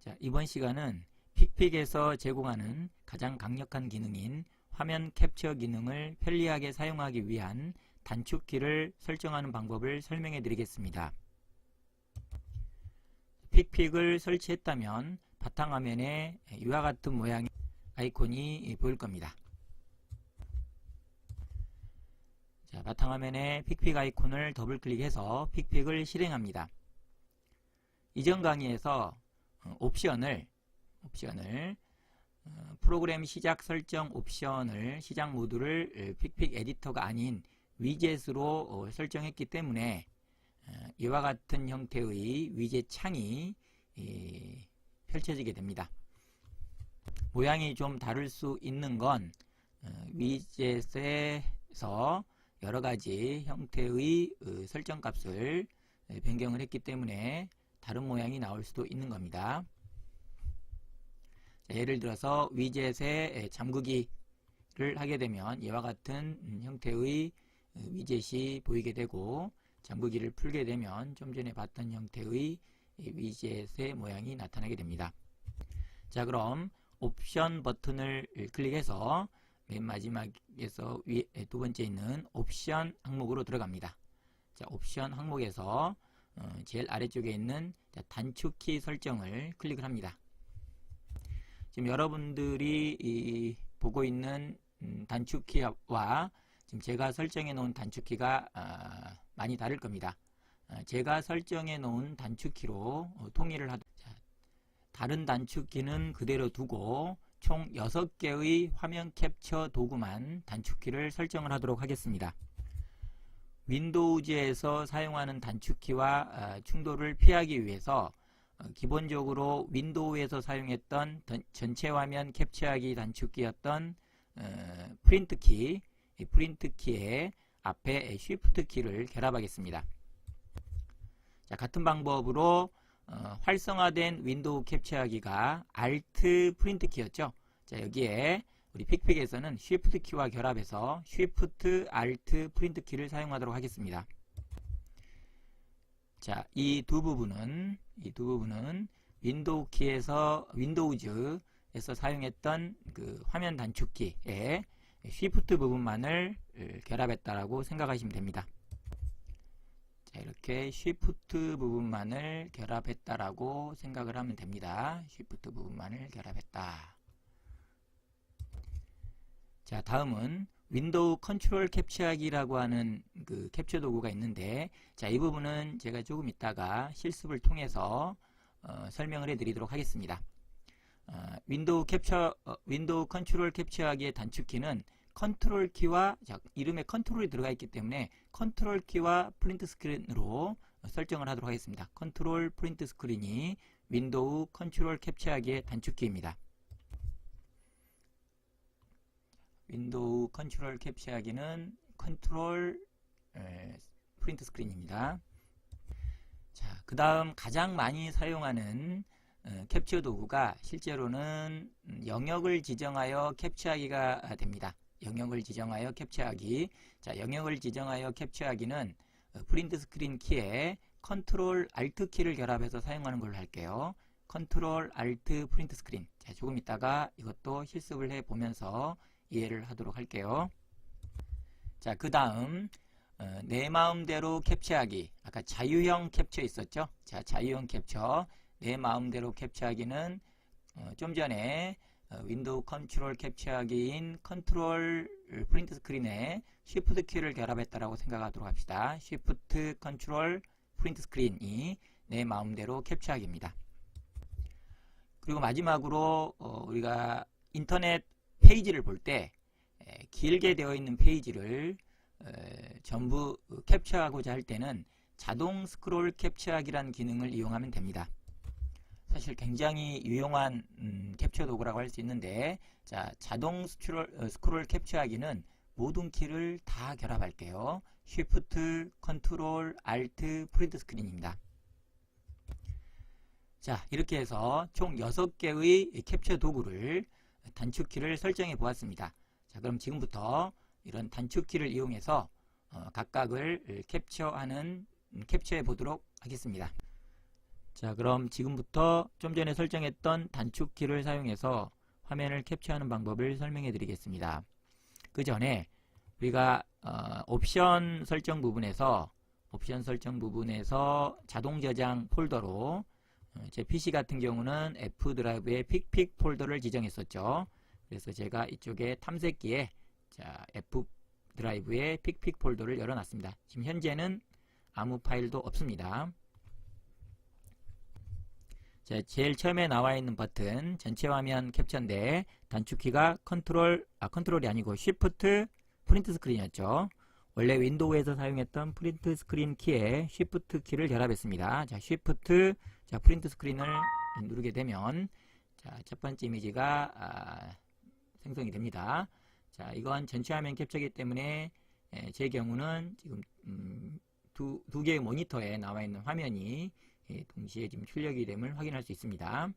자, 이번 시간은 픽픽에서 제공하는 가장 강력한 기능인 화면 캡처 기능을 편리하게 사용하기 위한 단축키를 설정하는 방법을 설명해 드리겠습니다. 픽픽을 설치했다면 바탕화면에 이와 같은 모양의 아이콘이 보일 겁니다. 자, 바탕화면에 픽픽 아이콘을 더블 클릭해서 픽픽을 실행합니다. 이전 강의에서 어, 옵션을 옵션을 어, 프로그램 시작 설정 옵션을 시작 모드를 어, 픽픽 에디터가 아닌 위젯으로 어, 설정했기 때문에 어, 이와 같은 형태의 위젯 창이 이, 펼쳐지게 됩니다. 모양이 좀 다를 수 있는 건 어, 위젯에서 여러 가지 형태의 어, 설정 값을 어, 변경을 했기 때문에 다른 모양이 나올 수도 있는 겁니다. 자, 예를 들어서 위젯의 잠그기를 하게 되면 이와 같은 음, 형태의 어, 위젯이 보이게 되고 잠그기를 풀게 되면 좀 전에 봤던 형태의 이 위젯의 모양이 나타나게 됩니다. 자 그럼 옵션 버튼을 클릭해서 맨 마지막에서 위에 두 번째 있는 옵션 항목으로 들어갑니다. 자 옵션 항목에서 어, 제일 아래쪽에 있는 자, 단축키 설정을 클릭을 합니다. 지금 여러분들이 이, 보고 있는 음, 단축키와 지금 제가 설정해 놓은 단축키가 아, 많이 다를 겁니다. 아, 제가 설정해 놓은 단축키로 어, 통일을 하도 자, 다른 단축키는 그대로 두고 총 6개의 화면 캡처 도구만 단축키를 설정을 하도록 하겠습니다. 윈도우즈에서 사용하는 단축키와 아, 충돌을 피하기 위해서 어, 기본적으로 윈도우에서 사용했던 던- 전체 화면 캡처하기 단축키였던 어, 프린트 키, 이 프린트 키의 앞에 쉬프트 키를 결합하겠습니다. 자, 같은 방법으로 어, 활성화된 윈도우 캡처하기가 Alt 프린트 키였죠. 자, 여기에 우리 픽픽에서는 Shift 키와 결합해서 Shift Alt 프린트 키를 사용하도록 하겠습니다. 자, 이 두 부분은 이 두 부분은 윈도우 키에서 윈도우즈에서 사용했던 그 화면 단축키에 Shift 부분만을 을, 결합했다라고 생각하시면 됩니다. 자, 이렇게 Shift 부분만을 결합했다라고 생각을 하면 됩니다. Shift 부분만을 결합했다. 자, 다음은 윈도우 컨트롤 캡처하기라고 하는 그 캡처 도구가 있는데, 자, 이 부분은 제가 조금 이따가 실습을 통해서 어, 설명을 해 드리도록 하겠습니다. 어, 윈도우 캡처, 어, 윈도우 컨트롤 캡처하기의 단축키는 컨트롤 키와 자, 이름에 컨트롤이 들어가 있기 때문에 컨트롤 키와 프린트 스크린으로 설정을 하도록 하겠습니다. 컨트롤 프린트 스크린이 윈도우 컨트롤 캡처하기의 단축키입니다. 윈도우 컨트롤 캡처하기는 컨트롤 에, 프린트 스크린입니다. 자, 그 다음 가장 많이 사용하는 어, 캡처 도구가 실제로는 음, 영역을 지정하여 캡처하기가 됩니다. 영역을 지정하여 캡처하기. 자, 영역을 지정하여 캡처하기는 어, 프린트 스크린 키에 컨트롤 알트 키를 결합해서 사용하는 걸로 할게요. 컨트롤 알트 프린트 스크린. 자, 조금 있다가 이것도 실습을 해 보면서 이해를 하도록 할게요. 자, 그 다음 어, 내 마음대로 캡처하기. 아까 자유형 캡처 있었죠? 자, 자유형 캡처. 내 마음대로 캡처하기는 어, 좀 전에 어, 윈도우 컨트롤 캡처하기인 컨트롤 프린트 스크린에 쉬프트 키를 결합했다라고 생각하도록 합시다. 쉬프트 컨트롤 프린트 스크린이 내 마음대로 캡처하기입니다. 그리고 마지막으로 어, 우리가 인터넷 페이지를 볼 때 길게 되어 있는 페이지를 에, 전부 캡처하고자 할 때는 자동 스크롤 캡처하기라는 기능을 이용하면 됩니다. 사실 굉장히 유용한 음, 캡처 도구라고 할 수 있는데 자 자동 스크롤, 어, 스크롤 캡처하기는 모든 키를 다 결합할게요. Shift, Control, Alt, 프린트 스크린입니다. 자 이렇게 해서 총 6개의 캡처 도구를 단축키를 설정해 보았습니다. 자 그럼 지금부터 이런 단축키를 이용해서 어, 각각을 캡처하는 음, 캡처해 보도록 하겠습니다. 자, 그럼 지금부터 좀 전에 설정했던 단축키를 사용해서 화면을 캡처하는 방법을 설명해 드리겠습니다. 그 전에 우리가 어, 옵션 설정 부분에서 옵션 설정 부분에서 자동 저장 폴더로 어, 제 PC 같은 경우는 F 드라이브에 픽픽 폴더를 지정했었죠. 그래서 제가 이쪽에 탐색기에 자, F 드라이브에 픽픽 폴더를 열어놨습니다. 지금 현재는 아무 파일도 없습니다. 자, 제일 처음에 나와 있는 버튼 전체 화면 캡처인데 단축키가 컨트롤 아 컨트롤이 아니고 쉬프트 프린트 스크린이었죠. 원래 윈도우에서 사용했던 프린트 스크린 키에 쉬프트 키를 결합했습니다. 자, 쉬프트 자, 프린트 스크린을 누르게 되면 자, 첫 번째 이미지가 아, 생성이 됩니다. 자, 이건 전체 화면 캡처이기 때문에 에, 제 경우는 지금 음, 두, 두 개의 모니터에 나와 있는 화면이 예, 동시에 지금 출력이 됨을 확인할 수 있습니다.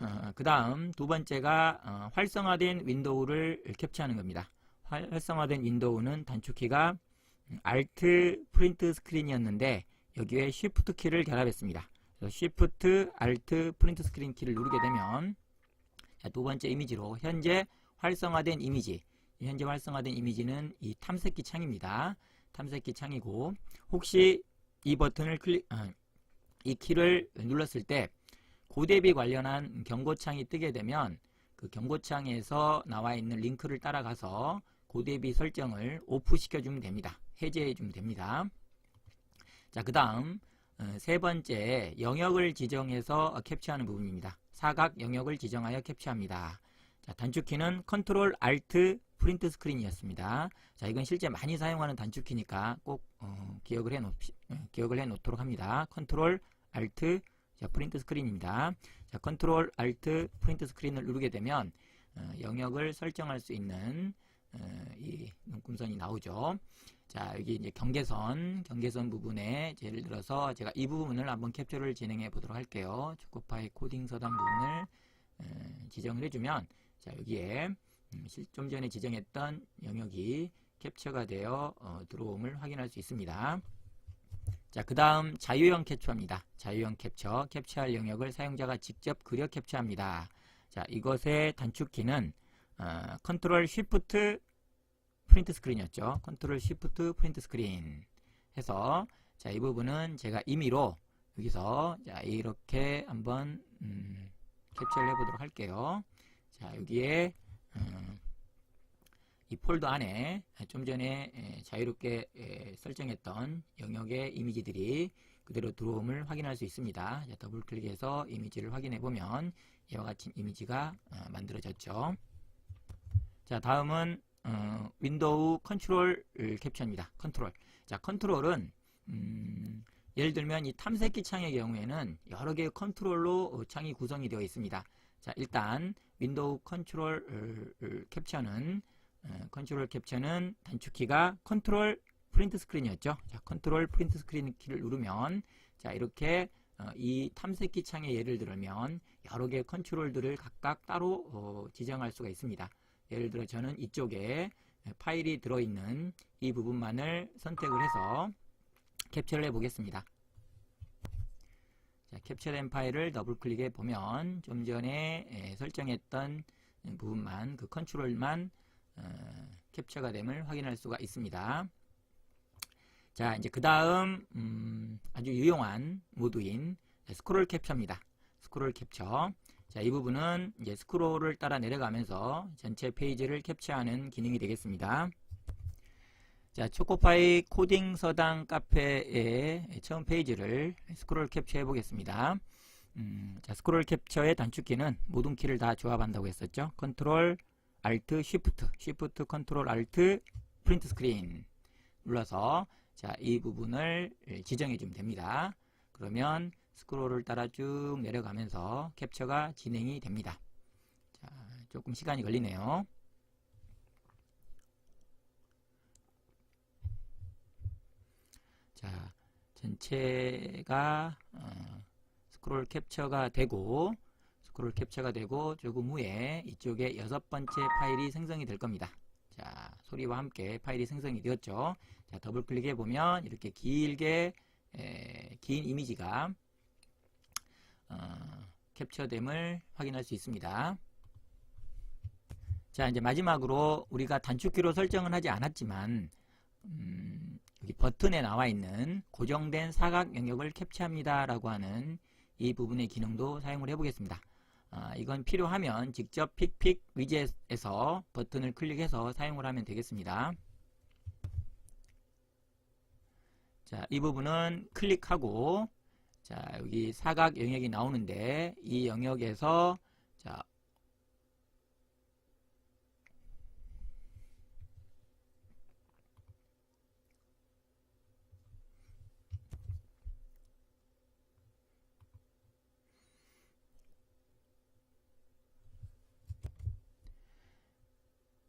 어, 그 다음 두 번째가 어, 활성화된 윈도우를 캡처하는 겁니다. 활, 활성화된 윈도우는 단축키가 Alt 프린트 스크린이었는데 여기에 Shift 키를 결합했습니다. Shift Alt 프린트 스크린 키를 누르게 되면 자, 두 번째 이미지로 현재 활성화된 이미지 현재 활성화된 이미지는 이 탐색기 창입니다. 탐색기 창이고 혹시 이 버튼을 클릭 아, 이 키를 눌렀을 때 고대비 관련한 경고창이 뜨게 되면 그 경고창에서 나와 있는 링크를 따라가서 고대비 설정을 오프 시켜주면 됩니다. 해제해 주면 됩니다. 자, 그 다음 어, 세 번째 영역을 지정해서 캡처하는 부분입니다. 사각 영역을 지정하여 캡처합니다. 자, 단축키는 컨트롤 알트 프린트 스크린이었습니다. 자, 이건 실제 많이 사용하는 단축키니까 꼭 어, 기억을 해 놓 기억을 해 놓도록 합니다. 컨트롤 알트 자, 프린트 스크린입니다. 자, 컨트롤 알트 프린트 스크린을 누르게 되면 어, 영역을 설정할 수 있는 어, 이 눈금선이 나오죠. 자, 여기 이제 경계선, 경계선 부분에 예를 들어서 제가 이 부분을 한번 캡처를 진행해 보도록 할게요. 초코파이 코딩 서당 부분을 어, 지정을 해주면 자, 여기에 음, 좀 전에 지정했던 영역이 캡처가 되어 어, 들어옴을 확인할 수 있습니다. 자, 그 다음 자유형 캡처입니다. 자유형 캡처, 캡처할 영역을 사용자가 직접 그려 캡처합니다. 자, 이것의 단축키는 어, 컨트롤 쉬프트 프린트 스크린이었죠. 컨트롤 쉬프트 프린트 스크린 해서 자, 이 부분은 제가 임의로 여기서 자, 이렇게 한번 음, 캡처를 해보도록 할게요. 자, 여기에 음, 이 폴더 안에 좀 전에 자유롭게 설정했던 영역의 이미지들이 그대로 들어옴을 확인할 수 있습니다. 자, 더블 클릭해서 이미지를 확인해 보면 이와 같은 이미지가 어, 만들어졌죠. 자, 다음은 어, 윈도우 컨트롤 캡처입니다. 컨트롤. 자, 컨트롤은 음, 예를 들면 이 탐색기 창의 경우에는 여러 개의 컨트롤로 창이 구성이 되어 있습니다. 자, 일단 윈도우 컨트롤 캡처는 어, 컨트롤 캡처는 단축키가 컨트롤 프린트 스크린이었죠. 자, 컨트롤 프린트 스크린 키를 누르면 자, 이렇게 어, 이 탐색기 창의 예를 들면 여러 개의 컨트롤들을 각각 따로 어, 지정할 수가 있습니다. 예를 들어 저는 이쪽에 파일이 들어있는 이 부분만을 선택을 해서 캡처를 해 보겠습니다. 자, 캡처된 파일을 더블 클릭해 보면 좀 전에 에, 설정했던 부분만 그 컨트롤만 어, 캡처가 됨을 확인할 수가 있습니다. 자, 이제 그 다음 음, 아주 유용한 모드인 스크롤 캡처입니다. 스크롤 캡처. 자, 이 부분은 이제 스크롤을 따라 내려가면서 전체 페이지를 캡처하는 기능이 되겠습니다. 자, 초코파이 코딩 서당 카페의 처음 페이지를 스크롤 캡처해 보겠습니다. 음, 자, 스크롤 캡처의 단축키는 모든 키를 다 조합한다고 했었죠. 컨트롤 Alt, Shift, Shift, Ctrl, Alt, 프린트 스크린 눌러서 자, 이 부분을 지정해 주면 됩니다. 그러면 스크롤을 따라 쭉 내려가면서 캡처가 진행이 됩니다. 자, 조금 시간이 걸리네요. 자, 전체가 어, 스크롤 캡처가 되고 스크롤 캡처가 되고 조금 후에 이쪽에 여섯 번째 파일이 생성이 될 겁니다. 자, 소리와 함께 파일이 생성이 되었죠. 자, 더블 클릭해 보면 이렇게 길게 에, 긴 이미지가 캡처됨을 확인할 수 있습니다. 자 이제 마지막으로 우리가 단축키로 설정은 하지 않았지만 음, 여기 버튼에 나와 있는 고정된 사각 영역을 캡처합니다 라고 하는 이 부분의 기능도 사용을 해보겠습니다. 아, 이건 필요하면 직접 픽픽 위젯에서 버튼을 클릭해서 사용을 하면 되겠습니다. 자, 이 부분은 클릭하고 자, 여기 사각 영역이 나오는데 이 영역에서 자,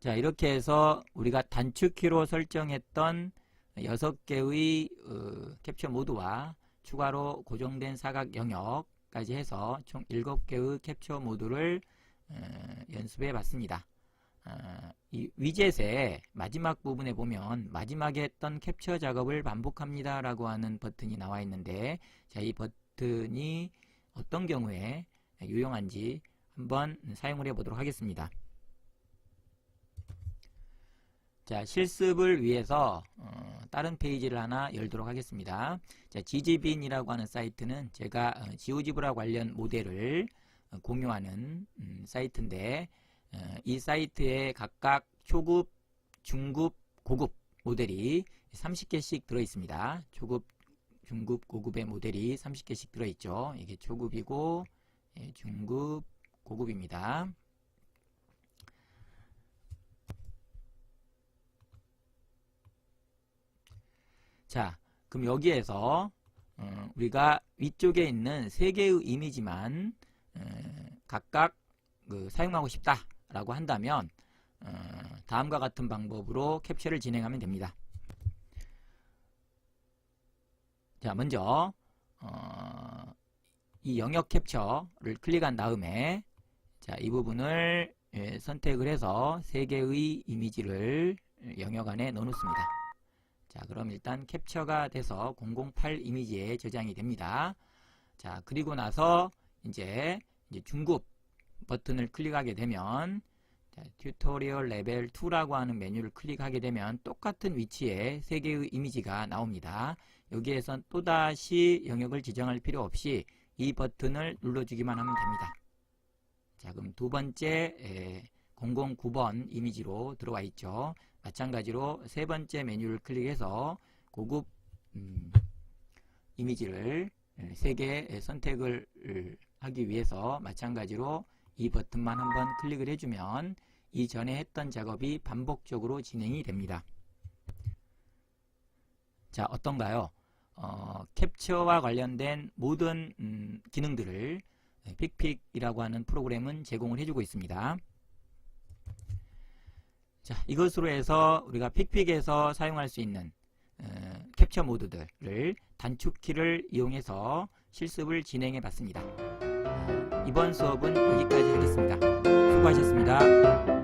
자 이렇게 해서 우리가 단축키로 설정했던 6개의 어, 캡처 모드와 추가로 고정된 사각 영역까지 해서 총 7개의 캡처 모드를 어, 연습해 봤습니다. 어, 이 위젯의 마지막 부분에 보면 마지막에 했던 캡처 작업을 반복합니다 라고 하는 버튼이 나와 있는데 자, 이 버튼이 어떤 경우에 유용한지 한번 사용을 해 보도록 하겠습니다. 자, 실습을 위해서 어, 다른 페이지를 하나 열도록 하겠습니다. 자, 지지빈이라고 하는 사이트는 제가 어, 지오지브라 관련 모델을 어, 공유하는 음, 사이트인데 어, 이 사이트에 각각 초급, 중급, 고급 모델이 30개씩 들어 있습니다. 초급, 중급, 고급의 모델이 30개씩 들어 있죠. 이게 초급이고 예, 중급, 고급입니다. 자, 그럼 여기에서 어, 우리가 위쪽에 있는 세 개의 이미지만 어, 각각 그 사용하고 싶다라고 한다면 어, 다음과 같은 방법으로 캡처를 진행하면 됩니다. 자, 먼저 어, 이 영역 캡처를 클릭한 다음에 자, 이 부분을 예, 선택을 해서 세 개의 이미지를 영역 안에 넣어놓습니다. 자, 그럼 일단 캡처가 돼서 008 이미지에 저장이 됩니다. 자, 그리고 나서 이제, 이제 중급 버튼을 클릭하게 되면 자, 튜토리얼 레벨 2라고 하는 메뉴를 클릭하게 되면 똑같은 위치에 세 개의 이미지가 나옵니다. 여기에선 또다시 영역을 지정할 필요 없이 이 버튼을 눌러주기만 하면 됩니다. 자, 그럼 두 번째 에, 009번 이미지로 들어와 있죠. 마찬가지로 세 번째 메뉴를 클릭해서 고급 음, 이미지를 세 개 선택을 하기 위해서 마찬가지로 이 버튼만 한번 클릭을 해주면 이전에 했던 작업이 반복적으로 진행이 됩니다. 자 어떤가요? 어, 캡처와 관련된 모든 음, 기능들을 픽픽이라고 하는 프로그램은 제공을 해주고 있습니다. 자, 이것으로 해서 우리가 픽픽에서 사용할 수 있는 어, 캡처 모드들을 단축키를 이용해서 실습을 진행해 봤습니다. 어, 이번 수업은 여기까지 하겠습니다. 수고하셨습니다.